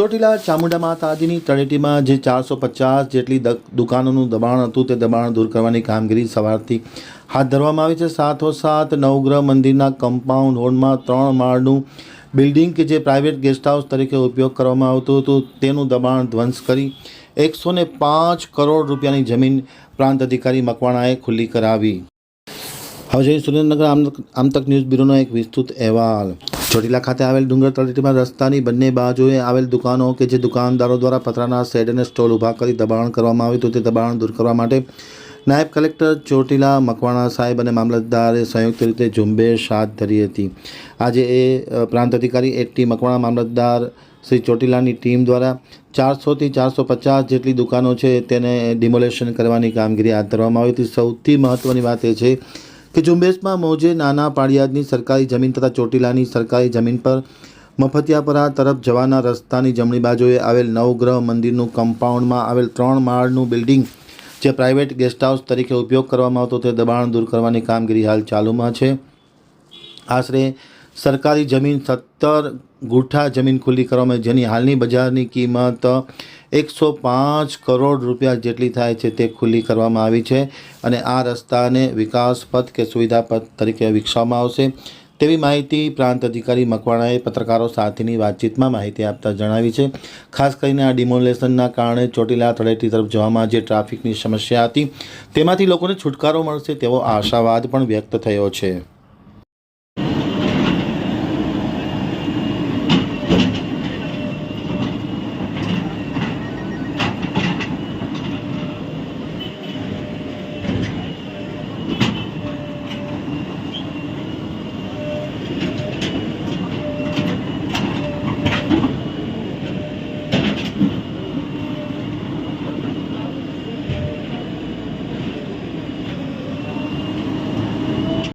ચોટીલા ચામુંડા માતાજીની તળેટીમાં જે ચારસો પચાસ જેટલી દુકાનોનું દબાણ હતું, તે દબાણ દૂર કરવાની કામગીરી સવારથી હાથ ધરવામાં આવી છે. સાથોસાથ નવગ્રહ મંદિરના કમ્પાઉન્ડ હોલમાં ત્રણ માળનું બિલ્ડિંગ કે જે પ્રાઇવેટ ગેસ્ટ હાઉસ તરીકે ઉપયોગ કરવામાં આવતું હતું, તેનું દબાણ ધ્વંસ કરી એકસો ને પાંચ કરોડ રૂપિયાની જમીન પ્રાંત અધિકારી મકવાણાએ ખુલ્લી કરાવી. હવે જોઈએ સુરેન્દ્રનગર આમ આમતક ન્યૂઝ બ્યુરોનો એક વિસ્તૃત અહેવાલ. ચોટીલા ખાતે આવેલ ડુંગર તળેટીમાં રસ્તાની બંને બાજુએ આવેલ દુકાનો કે જે દુકાનદારો દ્વારા પતરાના શેડ અને સ્ટોલ ઊભા કરી દબાણ કરવામાં આવ્યું હતું. તે દબાણ દૂર કરવા માટે નાયબ કલેક્ટર ચોટીલા, મકવાણા સાહેબ અને મામલતદારે સંયુક્ત રીતે ઝુંબેશ હાથ ધરી હતી. આજે એ પ્રાંત અધિકારી એટી મકવાણા મામલતદાર શ્રી ચોટીલાની ટીમ દ્વારા ચારસોથી ચારસો પચાસ જેટલી દુકાનો છે તેને ડિમોલેશન કરવાની કામગીરી હાથ ધરવામાં આવી હતી. સૌથી મહત્ત્વની વાત એ છે કે ઝુંબેશમાં મોજે નાના પાળિયાદની સરકારી જમીન તથા ચોટીલાની સરકારી જમીન પર મફતિયાપરા તરફ જવાના રસ્તાની જમણી બાજુએ આવેલ નવગ્રહ મંદિરનું કમ્પાઉન્ડમાં આવેલ ત્રણ માળનું બિલ્ડિંગ, જે પ્રાઇવેટ ગેસ્ટ હાઉસ તરીકે ઉપયોગ કરવામાં આવતો તે દબાણ દૂર કરવાની કામગીરી હાલ ચાલુમાં છે. આશરે સરકારી જમીન સત્તર ગુઠા જમીન ખુલ્લી કરવામાં જેની હાલની બજારની કિંમત એકસો પાંચ કરોડ રૂપિયા જેટલી થાય છે તે ખુલ્લી કરવામાં આવી છે અને આ રસ્તાને વિકાસ પથ કે સુવિધા પથ તરીકે વિકસાવવામાં આવશે. તેવી માહિતી પ્રાંત અધિકારી મકવાણાએ પત્રકારો સાથેની વાતચીતમાં માહિતી આપતા જણાવી છે. ખાસ કરીને આ ડિમોલેશનના કારણે ચોટીલા તળેટી તરફ જવામાં જે ટ્રાફિકની સમસ્યા હતી, તેમાંથી લોકોને છુટકારો મળશે તેવો આશાવાદ પણ વ્યક્ત થયો છે.